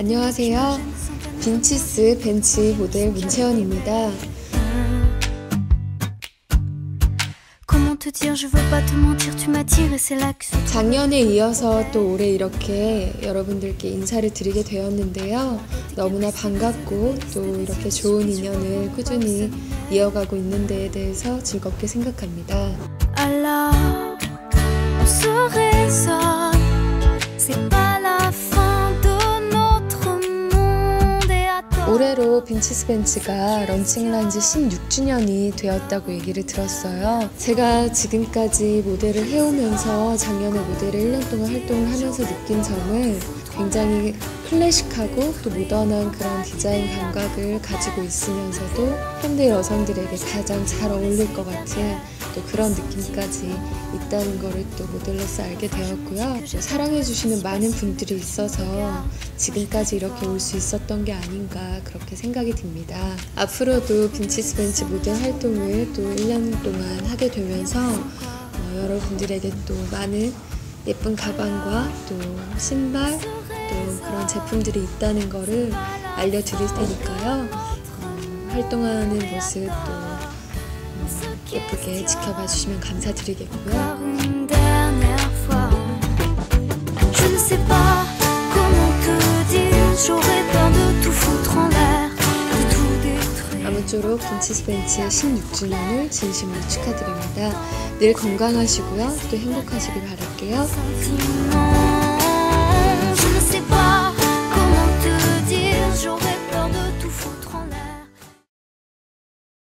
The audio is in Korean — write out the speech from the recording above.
안녕하세요. 빈치스 벤치 모델 문채원입니다. 작년에 이어서 또 올해 이렇게 여러분들께 인사를 드리게 되었는데요. 너무나 반갑고 또 이렇게 좋은 인연을 꾸준히 이어가고 있는 데에 대해서 즐겁게 생각합니다. 올해로 빈치스 벤츠가 런칭을 한 지 16주년이 되었다고 얘기를 들었어요. 제가 지금까지 모델을 해오면서 작년에 모델을 1년 동안 활동을 하면서 느낀 점은 굉장히 클래식하고 또 모던한 그런 디자인 감각을 가지고 있으면서도 현대 여성들에게 가장 잘 어울릴 것 같은 또 그런 느낌까지 있다는 거를 또 모델로서 알게 되었고요. 또 사랑해주시는 많은 분들이 있어서 지금까지 이렇게 올 수 있었던 게 아닌가 그렇게 생각이 듭니다. 앞으로도 빈치스 벤치 모델 활동을 또 1년 동안 하게 되면서 어, 여러분들에게 또 많은 예쁜 가방과 또 신발 또 그런 제품들이 있다는 거를 알려드릴 테니까요. 어, 활동하는 모습 또 음, 예쁘게 지켜봐 주시면 감사드리겠고요. 아무쪼록 빈치스 벤치의 16주년을 진심으로 축하드립니다. 늘 건강하시고요. 또 행복하시길 바랄게요.